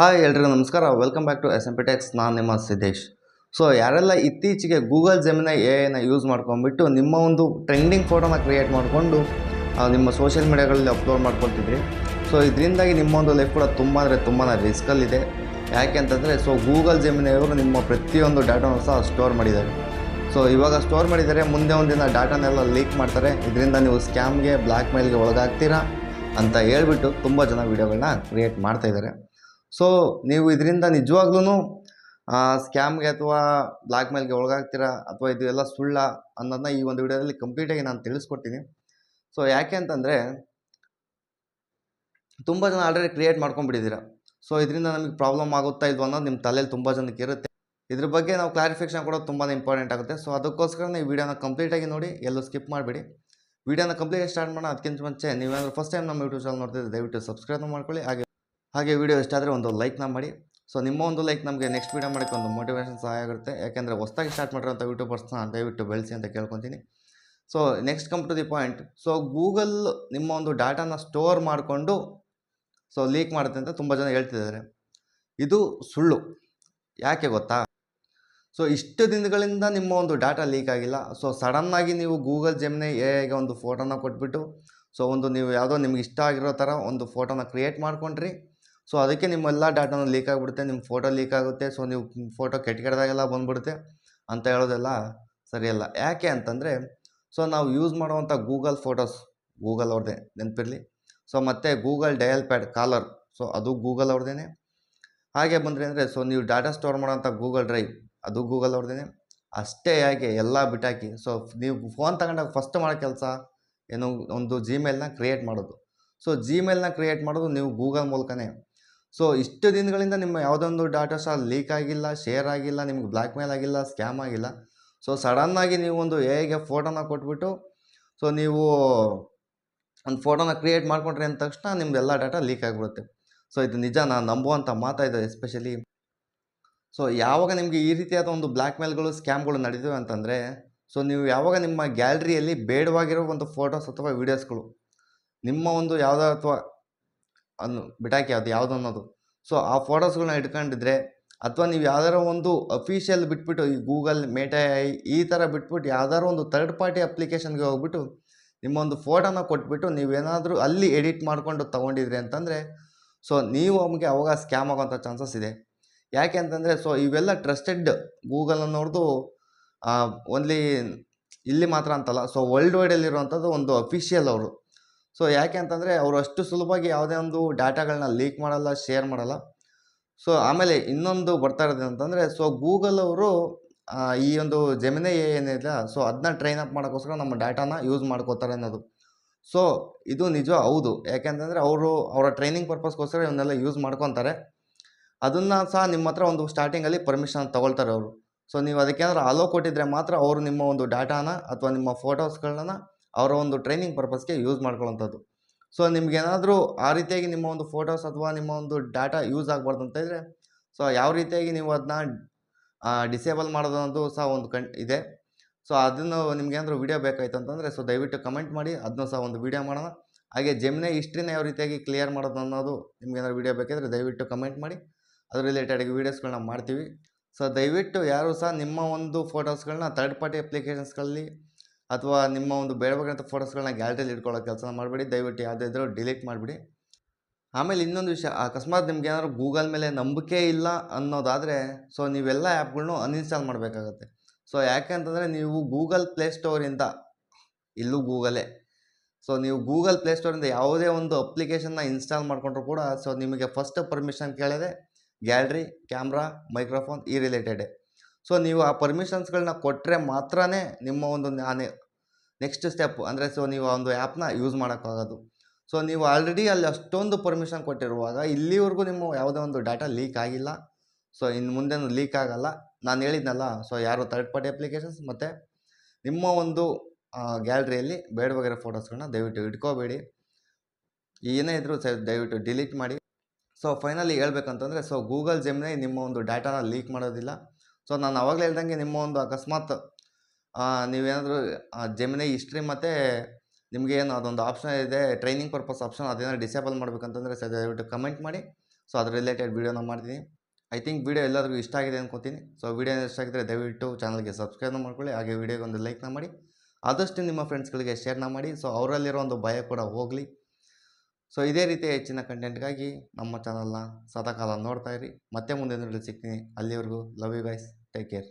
Hi ಎಲ್ರಿಗೂ ನಮಸ್ಕಾರ. Welcome back to S M P techs ನಾನು ನಿಮ್ಮ ಸಿದ್ದೇಶ್. ಸೊ ಯಾರೆಲ್ಲ ಇತ್ತೀಚೆಗೆ ಗೂಗಲ್ ಜೆಮಿನ ಐನ ಯೂಸ್ ಮಾಡ್ಕೊಂಡ್ಬಿಟ್ಟು ನಿಮ್ಮ ಒಂದು ಟ್ರೆಂಡಿಂಗ್ ಫೋಟೋನ ಕ್ರಿಯೇಟ್ ಮಾಡಿಕೊಂಡು ನಿಮ್ಮ ಸೋಷಿಯಲ್ ಮೀಡಿಯಾಗಳಲ್ಲಿ ಅಪ್ಲೋಡ್ ಮಾಡ್ಕೊಳ್ತಿದ್ರಿ. ಸೊ ಇದರಿಂದಾಗಿ ನಿಮ್ಮ ಒಂದು ಲೈಫ್ ಕೂಡ ತುಂಬ ಅಂದರೆ ತುಂಬಾ ರಿಸ್ಕಲ್ಲಿದೆ ಯಾಕೆ ಅಂತಂದರೆ ಸೊ ಗೂಗಲ್ ಜೆಮಿನೆಯವರು ನಿಮ್ಮ ಪ್ರತಿಯೊಂದು ಡಾಟಾನು ಸಹ ಸ್ಟೋರ್ ಮಾಡಿದ್ದಾರೆ. ಸೊ ಇವಾಗ ಸ್ಟೋರ್ ಮಾಡಿದ್ದಾರೆ ಮುಂದೆ ಒಂದಿನ ಡಾಟಾನೆಲ್ಲ ಲೀಕ್ ಮಾಡ್ತಾರೆ. ಇದರಿಂದ ನೀವು ಸ್ಕ್ಯಾಮ್ಗೆ ಬ್ಲ್ಯಾಕ್ ಮೇಲ್ಗೆ ಒಳಗಾಗ್ತೀರಾ ಅಂತ ಹೇಳ್ಬಿಟ್ಟು ತುಂಬ ಜನ ವೀಡಿಯೋಗಳನ್ನ ಕ್ರಿಯೇಟ್ ಮಾಡ್ತಾ ಇದ್ದಾರೆ. ಸೊ ನೀವು ಇದರಿಂದ ನಿಜವಾಗ್ಲೂ ಸ್ಕ್ಯಾಮ್ಗೆ ಅಥವಾ ಬ್ಲ್ಯಾಕ್ ಮೇಲ್ಗೆ ಒಳಗಾಗ್ತೀರಾ? ಅಥವಾ ಇದು ಎಲ್ಲ ಸುಳ್ಳ ಅನ್ನೋದನ್ನ ಈ ಒಂದು ವಿಡಿಯೋದಲ್ಲಿ ಕಂಪ್ಲೀಟಾಗಿ ನಾನು ತಿಳಿಸ್ಕೊಡ್ತೀನಿ. ಸೊ ಯಾಕೆ ಅಂತಂದರೆ, ತುಂಬ ಜನ ಆಲ್ರೆಡಿ ಕ್ರಿಯೇಟ್ ಮಾಡ್ಕೊಂಡ್ಬಿಟ್ಟಿದ್ದೀರಾ? ಸೊ ಇದರಿಂದ ನಮಗೆ ಪ್ರಾಬ್ಲಮ್ ಆಗುತ್ತಾ ಇಲ್ವ ಅನ್ನೋದು ನಿಮ್ಮ ತಲೆಯಲ್ಲಿ ತುಂಬ ಜನಕ್ಕೆ ಇರುತ್ತೆ. ಇದ್ರ ಬಗ್ಗೆ ನಾವು ಕ್ಲಾರಿಫಿಕೇಷನ್ ಕೊಡೋದು ತುಂಬಾ ಇಂಪಾರ್ಟೆಂಟ್ ಆಗುತ್ತೆ. ಸೊ ಅದಕ್ಕೋಸ್ಕರ ಈ ವಿಡಿಯೋನ ಕಂಪ್ಲೀಟಾಗಿ ನೋಡಿ, ಎಲ್ಲೂ ಸ್ಕಿಪ್ ಮಾಡಿಬಿಡಿ. ವಿಡಿಯೋನ ಕಂಪ್ಲೀಟ್ ಸ್ಟಾರ್ಟ್ ಮಾಡೋಣ. ಅದಕ್ಕಿಂತ ಮುಂಚೆ ನೀವೇನಾದ್ರೂ ಫಸ್ಟ್ ಟೈಮ್ ನಮ್ಮ ಯೂಟ್ಯೂಬ್ ಚಾನಲ್ ನೋಡ್ತಿದ್ದೆ ದಯವಿಟ್ಟು ಸಬ್ಸ್ಕ್ರೈಬ್ ಮಾಡ್ಕೊಳ್ಳಿ. ಹಾಗೆ ಹಾಗೆ ವಿಡಿಯೋ ಇಷ್ಟ ಆದರೆ ಒಂದು ಲೈಕ್ನ ಮಾಡಿ. ಸೊ ನಿಮ್ಮ ಒಂದು ಲೈಕ್ ನಮಗೆ ನೆಕ್ಸ್ಟ್ ವೀಡಿಯೋ ಮಾಡೋಕ್ಕೆ ಒಂದು ಮೋಟಿವೇಶನ್ ಸಹಾಯ ಆಗುತ್ತೆ. ಯಾಕೆಂದರೆ ಹೊಸ್ದಾಗಿ ಸ್ಟಾರ್ಟ್ ಮಾಡಿರೋಂಥ ಯೂಟ್ಯೂಬರ್ಸ್ನ ದಯವಿಟ್ಟು ಬೆಳೆಸಿ ಅಂತ ಕೇಳ್ಕೊತೀನಿ. So next come to the point so Google ನಿಮ್ಮ ಒಂದು ಡಾಟಾನ ಸ್ಟೋರ್ ಮಾಡಿಕೊಂಡು ಸೊ ಲೀಕ್ ಮಾಡುತ್ತೆ ಅಂತ ತುಂಬ ಜನ ಹೇಳ್ತಿದ್ದಾರೆ. ಇದು ಸುಳ್ಳು. ಯಾಕೆ ಗೊತ್ತಾ? ಸೊ ಇಷ್ಟು ದಿನಗಳಿಂದ ನಿಮ್ಮ ಒಂದು ಡಾಟಾ ಲೀಕ್ ಆಗಿಲ್ಲ. ಸೊ ಸಡನ್ನಾಗಿ ನೀವು ಗೂಗಲ್ ಜೆಮ್ನೆ ಎಗೆ ಒಂದು ಫೋಟೋನ ಕೊಟ್ಬಿಟ್ಟು ಸೊ ಒಂದು ನೀವು ಯಾವುದೋ ನಿಮ್ಗೆ ಇಷ್ಟ ಆಗಿರೋ ಥರ ಒಂದು ಫೋಟೋನ ಕ್ರಿಯೇಟ್ ಮಾಡ್ಕೊಂಡ್ರಿ. ಸೊ ಅದಕ್ಕೆ ನಿಮ್ಮೆಲ್ಲ ಡಾಟಾನು ಲೀಕ್ ಆಗಿಬಿಡುತ್ತೆ ನಿಮ್ಮ ಫೋಟೋ ಲೀಕ್ ಆಗುತ್ತೆ ಸೊ ನೀವು ಫೋಟೋ ಕೆಟ್ಟ ಕೆಟ್ಟದಾಗೆಲ್ಲ ಬಂದುಬಿಡುತ್ತೆ ಅಂತ ಹೇಳೋದೆಲ್ಲ ಸರಿಯಲ್ಲ. ಯಾಕೆ ಅಂತಂದರೆ ಸೊ ನಾವು ಯೂಸ್ ಮಾಡುವಂಥ ಗೂಗಲ್ ಫೋಟೋಸ್ ಗೂಗಲ್ ಅವ್ರದ್ದೇ ನೆನಪಿರಲಿ. ಸೊ ಮತ್ತು Google dial pad caller so ಅದು ಗೂಗಲ್ ಅವ್ರದ್ದೇ ಹಾಗೆ ಬಂದರೆ ಅಂದರೆ ಸೊ ನೀವು ಡಾಟಾ ಸ್ಟೋರ್ ಮಾಡೋವಂಥ ಗೂಗಲ್ ಡ್ರೈವ್ ಅದು ಗೂಗಲ್ ಅವ್ರದ್ದೇ ಅಷ್ಟೇ ಯಾಕೆ ಎಲ್ಲ ಬಿಟ್ಟಾಕಿ ಸೊ ನೀವು ಫೋನ್ ತಗೊಂಡಾಗ ಫಸ್ಟ್ ಮಾಡೋ ಕೆಲಸ ಏನು, ಒಂದು ಜಿಮೇಲ್ನ ಕ್ರಿಯೇಟ್ ಮಾಡೋದು. ಸೊ ಜಿಮೇಲ್ನ ಕ್ರಿಯೇಟ್ ಮಾಡೋದು ನೀವು ಗೂಗಲ್ ಮೂಲಕನೇ. ಸೊ ಇಷ್ಟು ದಿನಗಳಿಂದ ನಿಮ್ಮ ಯಾವುದೊಂದು ಡಾಟಾ ಸಹ ಲೀಕ್ ಆಗಿಲ್ಲ ಶೇರ್ ಆಗಿಲ್ಲ, ನಿಮ್ಗೆ ಬ್ಲ್ಯಾಕ್ ಮೇಲ್ ಆಗಿಲ್ಲ ಸ್ಕ್ಯಾಮ್ ಆಗಿಲ್ಲ. ಸೊ ಸಡನ್ನಾಗಿ ನೀವು ಒಂದು ಎಗೆ ಫೋಟೋನ ಕೊಟ್ಬಿಟ್ಟು ಸೊ ನೀವು ಒಂದು ಫೋಟೋನ ಕ್ರಿಯೇಟ್ ಮಾಡ್ಕೊಂಡ್ರಿ ಅಂದ ತಕ್ಷಣ ನಿಮ್ದೆಲ್ಲ ಡಾಟಾ ಲೀಕ್ ಆಗಿಬಿಡುತ್ತೆ. ಸೊ ಇದು ನಿಜ, ನಾನು ನಂಬುವಂಥ ಮಾತಾಯಿದೆ ಎಸ್ಪೆಷಲಿ ಸೊ ಯಾವಾಗ ನಿಮಗೆ ಈ ರೀತಿಯಾದ ಒಂದು ಬ್ಲ್ಯಾಕ್ ಮೇಲ್ಗಳು ಸ್ಕ್ಯಾಮ್ಗಳು ನಡೆದಿವೆ ಅಂತಂದರೆ ಸೊ ನೀವು ಯಾವಾಗ ನಿಮ್ಮ ಗ್ಯಾಲರಿಯಲ್ಲಿ ಬೇಡವಾಗಿರೋ ಒಂದು ಫೋಟೋಸ್ ಅಥವಾ ವೀಡಿಯೋಸ್ಗಳು ನಿಮ್ಮ ಒಂದು ಯಾವುದೋ ಅಥವಾ ಅನ್ನು ಬಿಟಾಕಿ ಅದು ಯಾವುದು ಅನ್ನೋದು. ಸೊ ಆ ಫೋಟೋಸ್ಗಳನ್ನ ಇಟ್ಕೊಂಡಿದ್ರೆ ಅಥವಾ ನೀವು ಯಾವ್ದಾರ ಒಂದು ಅಫಿಷಿಯಲ್ ಬಿಟ್ಬಿಟ್ಟು ಈ ಗೂಗಲ್ ಮೇಟೈ ಈ ಥರ ಬಿಟ್ಬಿಟ್ಟು ಯಾವ್ದಾರು ಒಂದು ಥರ್ಡ್ ಪಾರ್ಟಿ ಅಪ್ಲಿಕೇಶನ್ಗೆ ಹೋಗ್ಬಿಟ್ಟು ನಿಮ್ಮ ಒಂದು ಫೋಟೋನ ಕೊಟ್ಬಿಟ್ಟು ನೀವೇನಾದರೂ ಅಲ್ಲಿ ಎಡಿಟ್ ಮಾಡಿಕೊಂಡು ತೊಗೊಂಡಿದ್ರಿ ಅಂತಂದರೆ ಸೊ ನೀವು ನಮಗೆ ಅವಾಗ ಸ್ಕ್ಯಾಮ್ ಆಗೋಂಥ ಚಾನ್ಸಸ್ ಇದೆ. ಯಾಕೆ ಅಂತಂದರೆ ಸೊ ಇವೆಲ್ಲ ಟ್ರಸ್ಟೆಡ್ ಗೂಗಲ್ ಅನ್ನೋರ್ದು ಓನ್ಲಿ ಇಲ್ಲಿ ಮಾತ್ರ ಅಂತಲ್ಲ ಸೊ ವರ್ಲ್ಡ್ ವೈಡಲ್ಲಿರುವಂಥದ್ದು ಒಂದು ಅಫಿಷಿಯಲ್ ಅವರು. ಸೊ ಯಾಕೆ ಅಂತಂದರೆ ಅವರು ಅಷ್ಟು ಸುಲಭವಾಗಿ ಯಾವುದೇ ಒಂದು ಡಾಟಾಗಳನ್ನ ಲೀಕ್ ಮಾಡಲ್ಲ, ಶೇರ್ ಮಾಡಲ್ಲ. ಸೊ ಆಮೇಲೆ ಇನ್ನೊಂದು ಬರ್ತಾ ಇರೋದು ಅಂತಂದರೆ ಸೊ ಗೂಗಲ್ ಅವರು ಈ ಒಂದು ಜೆಮಿನಿ ಏನಿದೆ ಸೊ ಅದನ್ನ ಟ್ರೈನ್ ಅಪ್ ಮಾಡೋಕ್ಕೋಸ್ಕರ ನಮ್ಮ ಡಾಟಾನ ಯೂಸ್ ಮಾಡ್ಕೋತಾರೆ ಅನ್ನೋದು. ಸೊ ಇದು ನಿಜ ಹೌದು. ಯಾಕೆಂತಂದರೆ ಅವರು ಅವರ ಟ್ರೈನಿಂಗ್ ಪರ್ಪಸ್ಗೋಸ್ಕರ ಇವನ್ನೆಲ್ಲ ಯೂಸ್ ಮಾಡ್ಕೊತಾರೆ. ಅದನ್ನು ಸಹ ನಿಮ್ಮ ಹತ್ರ ಒಂದು ಸ್ಟಾರ್ಟಿಂಗಲ್ಲಿ ಪರ್ಮಿಷನ್ ತೊಗೊಳ್ತಾರೆ ಅವರು. ಸೊ ನೀವು ಅದಕ್ಕೇನಾದ್ರೂ ಅಲೋ ಕೊಟ್ಟಿದ್ರೆ ಮಾತ್ರ ಅವರು ನಿಮ್ಮ ಒಂದು ಡಾಟಾನ ಅಥವಾ ನಿಮ್ಮ ಫೋಟೋಸ್ಗಳನ್ನ ಅವರ ಒಂದು ಟ್ರೈನಿಂಗ್ ಪರ್ಪಸ್ಗೆ ಯೂಸ್ ಮಾಡ್ಕೊಳ್ಳೋಂಥದ್ದು ಸೊ ನಿಮಗೇನಾದರೂ ಆ ರೀತಿಯಾಗಿ ನಿಮ್ಮ ಒಂದು ಫೋಟೋಸ್ ಅಥವಾ ನಿಮ್ಮ ಒಂದು ಡಾಟಾ ಯೂಸ್ ಆಗಬಾರ್ದು ಅಂತ ಇದ್ದರೆ ಸೊ ಯಾವ ರೀತಿಯಾಗಿ ನೀವು ಅದನ್ನ ಡಿಸೇಬಲ್ ಮಾಡೋದು ಅನ್ನೋದು ಸಹ ಒಂದು ಕಣ್, ಇದೆ. ಸೊ ಅದನ್ನು ನಿಮಗೇನಾದರೂ ವೀಡಿಯೋ ಬೇಕಾಯ್ತು ಅಂತಂದರೆ ಸೊ ದಯವಿಟ್ಟು ಕಮೆಂಟ್ ಮಾಡಿ, ಅದನ್ನು ಸಹ ಒಂದು ವೀಡಿಯೋ ಮಾಡೋಣ. ಹಾಗೆ ಜೆಮ್ನೆ ಹಿಸ್ಟ್ರಿನ ಯಾವ ರೀತಿಯಾಗಿ ಕ್ಲಿಯರ್ ಮಾಡೋದು ಅನ್ನೋದು ನಿಮ್ಗೇನಾದ್ರು ವೀಡಿಯೋ ಬೇಕಿದ್ರೆ ದಯವಿಟ್ಟು ಕಮೆಂಟ್ ಮಾಡಿ. ಅದ್ರ ರಿಲೇಟೆಡ್ ವೀಡಿಯೋಸ್ಗಳನ್ನ ಮಾಡ್ತೀವಿ. ಸೊ ದಯವಿಟ್ಟು ಯಾರು ಸಹ ನಿಮ್ಮ ಒಂದು ಫೋಟೋಸ್ಗಳನ್ನ ಥರ್ಡ್ ಪಾರ್ಟಿ ಅಪ್ಲಿಕೇಶನ್ಸ್ಗಳಲ್ಲಿ ಅಥವಾ ನಿಮ್ಮ ಒಂದು ಬೇಡಬೇಕಂತ ಫೋಟೋಸ್ಗಳನ್ನ ಗ್ಯಾಲರಿಯಲ್ಲಿ ಇಟ್ಕೊಳ್ಳೋ ಕೆಲಸ ಮಾಡಬೇಡಿ, ದಯವಿಟ್ಟು ಯಾವುದೇ ಇದ್ರೂ ಡಿಲೀಟ್ ಮಾಡಿಬಿಡಿ. ಆಮೇಲೆ ಇನ್ನೊಂದು ವಿಷಯ, ಅಕಸ್ಮಾತ್ ನಿಮ್ಗೆ ಏನಾದರೂ ಗೂಗಲ್ ಮೇಲೆ ನಂಬಿಕೆ ಇಲ್ಲ ಅನ್ನೋದಾದರೆ, ಸೊ ನೀವೆಲ್ಲ ಆ್ಯಪ್ಗಳನ್ನೂ ಅನ್ಇನ್ಸ್ಟಾಲ್ ಮಾಡಬೇಕಾಗತ್ತೆ. ಸೊ ಯಾಕೆ ಅಂತಂದರೆ ನೀವು ಗೂಗಲ್ ಪ್ಲೇಸ್ಟೋರಿಂದ ಇಲ್ಲೂ ಗೂಗಲೇ, ಸೊ ನೀವು ಗೂಗಲ್ ಪ್ಲೇಸ್ಟೋರಿಂದ ಯಾವುದೇ ಒಂದು ಅಪ್ಲಿಕೇಶನ್ನ ಇನ್ಸ್ಟಾಲ್ ಮಾಡಿಕೊಂಡ್ರು ಕೂಡ, ಸೊ ನಿಮಗೆ ಫಸ್ಟ್ ಪರ್ಮಿಷನ್ ಕೇಳಿದೆ, ಗ್ಯಾಲ್ರಿ, ಕ್ಯಾಮ್ರಾ, ಮೈಕ್ರೋಫೋನ್ ಈ ರಿಲೇಟೆಡೇ. ಸೊ ನೀವು ಆ ಪರ್ಮಿಷನ್ಸ್ಗಳನ್ನ ಕೊಟ್ಟರೆ ಮಾತ್ರ ನಿಮ್ಮ ಒಂದು ನಾನೇ ನೆಕ್ಸ್ಟ್ ಸ್ಟೆಪ್ ಅಂದರೆ ಸೊ ನೀವು ಒಂದು ಆ್ಯಪ್ನ ಯೂಸ್ ಮಾಡೋಕ್ಕಾಗೋದು. ಸೊ ನೀವು ಆಲ್ರೆಡಿ ಅಲ್ಲಿ ಅಷ್ಟೊಂದು ಪರ್ಮಿಷನ್ ಕೊಟ್ಟಿರುವಾಗ ಇಲ್ಲಿವರೆಗೂ ನಿಮ್ಮ ಯಾವುದೇ ಒಂದು ಡಾಟಾ ಲೀಕ್ ಆಗಿಲ್ಲ. ಸೊ ಇನ್ನು ಮುಂದೆನೂ ಲೀಕ್ ಆಗಲ್ಲ. ನಾನು ಹೇಳಿದ್ನಲ್ಲ ಸೊ ಯಾರು ಥರ್ಡ್ ಪಾರ್ಟಿ ಅಪ್ಲಿಕೇಶನ್ಸ್ ಮತ್ತು ನಿಮ್ಮ ಒಂದು ಗ್ಯಾಲ್ರಿಯಲ್ಲಿ ಬೇಡವಾಗಿರೋ ಫೋಟೋಸ್ಗಳನ್ನ ದಯವಿಟ್ಟು ಇಟ್ಕೋಬೇಡಿ. ಏನೇ ಇದ್ದರೂ ಸ ದಯವಿಟ್ಟು ಡಿಲೀಟ್ ಮಾಡಿ. ಸೊ ಫೈನಲಿ ಹೇಳ್ಬೇಕಂತಂದರೆ ಸೊ ಗೂಗಲ್ ಜಿಮ್ನೇ ನಿಮ್ಮ ಒಂದು ಡಾಟಾನ ಲೀಕ್ ಮಾಡೋದಿಲ್ಲ. ಸೊ ನಾನು ಅವಾಗಲೇ ಹೇಳ್ದಂಗೆ ನಿಮ್ಮ ಒಂದು ಅಕಸ್ಮಾತ್ ನೀವೇನಾದರೂ ಜೆಮಿನಿ ಹಿಸ್ಟ್ರಿ ಮತ್ತು ನಿಮಗೆ ಏನು ಅದೊಂದು ಆಪ್ಷನ್ ಇದೆ ಟ್ರೈನಿಂಗ್ ಪರ್ಪಸ್ ಆಪ್ಷನ್ ಅದೇನಾದ್ರು ಡಿಸೇಬಲ್ ಮಾಡಬೇಕಂತಂದರೆ ಸರ್, ದಯವಿಟ್ಟು ಕಮೆಂಟ್ ಮಾಡಿ. ಸೊ ಅದ್ರ ರಿಲೇಟೆಡ್ ವೀಡಿಯೋನ ಮಾಡ್ತೀನಿ. ಐ ಥಿಂಕ್ ವೀಡಿಯೋ ಎಲ್ಲರಿಗೂ ಇಷ್ಟ ಆಗಿದೆ ಅಂದ್ಕೊತೀನಿ ಸೊ ವೀಡಿಯೋ ಇಷ್ಟ ಆಗಿದ್ರೆ ದಯವಿಟ್ಟು ಚಾನಲ್ಗೆ ಸಬ್ಸ್ಕ್ರೈಬ್ ಮಾಡ್ಕೊಳ್ಳಿ, ಹಾಗೆ ವೀಡಿಯೋಗೆ ಒಂದು ಲೈಕ್ನ ಮಾಡಿ. ಆದಷ್ಟು ನಿಮ್ಮ ಫ್ರೆಂಡ್ಸ್ಗಳಿಗೆ ಶೇರ್ನ ಮಾಡಿ. ಸೊ ಅವರಲ್ಲಿರೋ ಒಂದು ಭಯ ಕೂಡ ಹೋಗಲಿ. ಸೊ ಇದೇ ರೀತಿ ಹೆಚ್ಚಿನ ಕಂಟೆಂಟ್ಗಾಗಿ ನಮ್ಮ ಚಾನಲ್ನ ಸದಾಕಾಲ ನೋಡ್ತಾ ಇರಿ. ಮತ್ತೆ ಮುಂದೆ ನೋಡಿ ಸಿಗ್ತೀನಿ. ಅಲ್ಲಿವರೆಗೂ love you guys take care